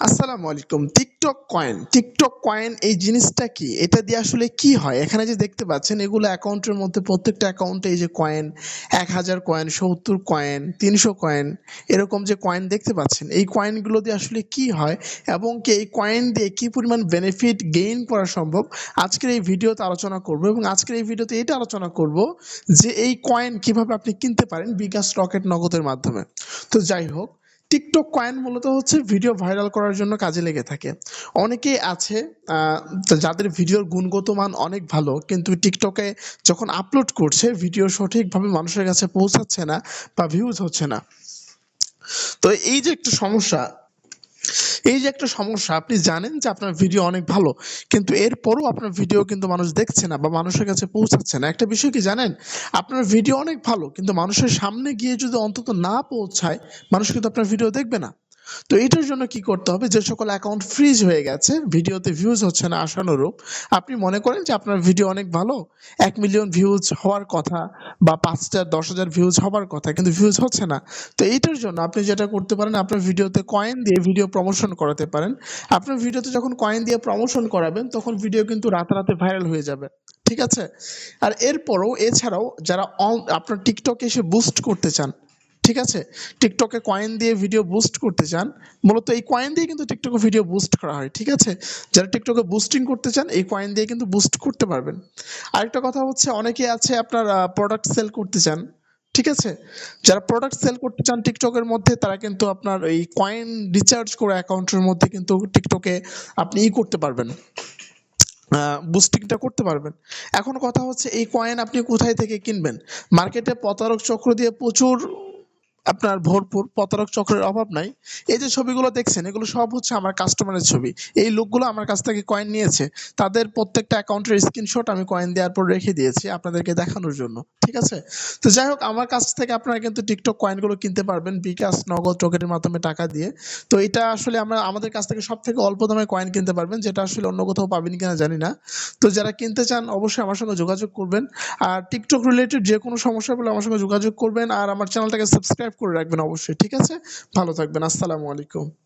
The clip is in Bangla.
আসসালামু আলাইকুম। TikTok coin. টিকটক কয়েন, এই জিনিসটা কি? এটা দিয়ে আসলে কি হয়? এখানে যে দেখতে পাচ্ছেন, এগুলো অ্যাকাউন্টের মধ্যে প্রত্যেকটা অ্যাকাউন্টে এই যে কয়েন, এক হাজার কয়েন, সত্তর কয়েন, তিনশো কয়েন, এরকম যে কয়েন দেখতে পাচ্ছেন, এই কয়েনগুলো দিয়ে আসলে কি হয় এবং কি এই কয়েন দিয়ে কি পরিমাণ বেনিফিট গেইন করা সম্ভব? আজকের এই ভিডিওতে আলোচনা করব এবং আজকের এই ভিডিওতে এটা আলোচনা করব যে এই কয়েন কীভাবে আপনি কিনতে পারেন বিকাশ রকেট নগদের মাধ্যমে। তো যাই হোক টিকটক কয়েন মূলত হচ্ছে ভিডিও ভাইরাল করার জন্য কাজে লেগে থাকে। অনেকেই আছে যাদের ভিডিওর গুণগত মান অনেক ভালো, কিন্তু টিকটকে যখন আপলোড করছে, ভিডিও সঠিকভাবে মানুষের কাছে পৌঁছাচ্ছে না বা ভিউজ হচ্ছে না। তো এই যে একটা সমস্যা এই যে একটা সমস্যা, আপনি জানেন যে আপনার ভিডিও অনেক ভালো, কিন্তু এরপরও আপনার ভিডিও কিন্তু মানুষ দেখছে না বা মানুষের কাছে পৌঁছাচ্ছে না। একটা বিষয় কি জানেন? আপনার ভিডিও অনেক ভালো, কিন্তু মানুষের সামনে গিয়ে যদি অন্তত না পৌঁছায়, মানুষ কিন্তু আপনার ভিডিও দেখবে না। তো এটার জন্য কি করতে হবে? যে সকল অ্যাকাউন্ট ফ্রিজ হয়ে গেছে, ভিডিওতে ভিউজ হচ্ছে না আশানুরূপ, আপনি মনে করেন যে আপনার ভিডিও অনেক ভালো? এক মিলিয়ন ভিউজ হওয়ার কথা বা পাঁচটা দশ হাজার ভিউজ হওয়ার কথা, কিন্তু ভিউজ হচ্ছে না। তো এইটার জন্য আপনি যেটা করতে পারেন, আপনার ভিডিওতে কয়েন দিয়ে ভিডিও প্রমোশন করাতে পারেন। আপনার ভিডিওতে যখন কয়েন দিয়ে প্রমোশন করাবেন, তখন ভিডিও কিন্তু রাতারাতে ভাইরাল হয়ে যাবে। ঠিক আছে? আর এরপরও, এছাড়াও যারা আপনার টিকটকে এসে বুস্ট করতে চান ঠিক আছে? টিকটকে কয়েন দিয়ে ভিডিও বুস্ট করতে চান, মূলত এই কয়েন দিয়ে কিন্তু টিকটকে ভিডিও বুস্ট করা হয়, ঠিক আছে? যারা টিকটকে বুস্টিং করতে চান, এই কয়েন দিয়ে কিন্তু বুস্ট করতে পারবেন। আরেকটা কথা হচ্ছে, অনেকে আছে আপনার প্রোডাক্ট সেল করতে চান, ঠিক আছে? যারা প্রোডাক্ট সেল করতে চান টিকটকের মধ্যে, তারা কিন্তু আপনার এই কয়েন রিচার্জ করে অ্যাকাউন্টের মধ্যে কিন্তু টিকটকে আপনি ই করতে পারবেন। বুস্টিংটা করতে পারবেন। এখন কথা হচ্ছে, এই কয়েন আপনি কোথায় থেকে কিনবেন? মার্কেটে প্রতারক চক্র দিয়ে প্রচুর আপনার ভরপুর প্রতারক চক্রের অভাব নাই। এই যে ছবিগুলো দেখছেন, এগুলো সব হচ্ছে আমার কাস্টমারের ছবি। এই লোকগুলো আমার কাছ থেকে কয়েন নিয়েছে। তাদের প্রত্যেকটা অ্যাকাউন্টের স্ক্রিনশট আমি কয়েন দেওয়ার পর রেখে দিয়েছি আপনাদেরকে দেখানোর জন্য, ঠিক আছে? তো যাই হোক, আমার কাছ থেকে আপনারা কিন্তু টিকটক কয়েনগুলো কিনতে পারবেন বিকাশ নগদ রকেটের মাধ্যমে টাকা দিয়ে। তো এটা আসলে আমরা, আমাদের কাছ থেকে সব থেকে অল্প দামে কয়েন কিনতে পারবেন, যেটা আসলে অন্য কোথাও পাবেন কিনা জানি না। তো যারা কিনতে চান, অবশ্যই আমার সঙ্গে যোগাযোগ করবেন। আর টিকটক রিলেটেড যে কোনো সমস্যা হলে আমার সঙ্গে যোগাযোগ করবেন। আর আমার চ্যানেলটাকে সাবস্ক্রাইব করে রাখবেন অবশ্যই ঠিক আছে? ভালো থাকবেন আসসালামু আলাইকুম।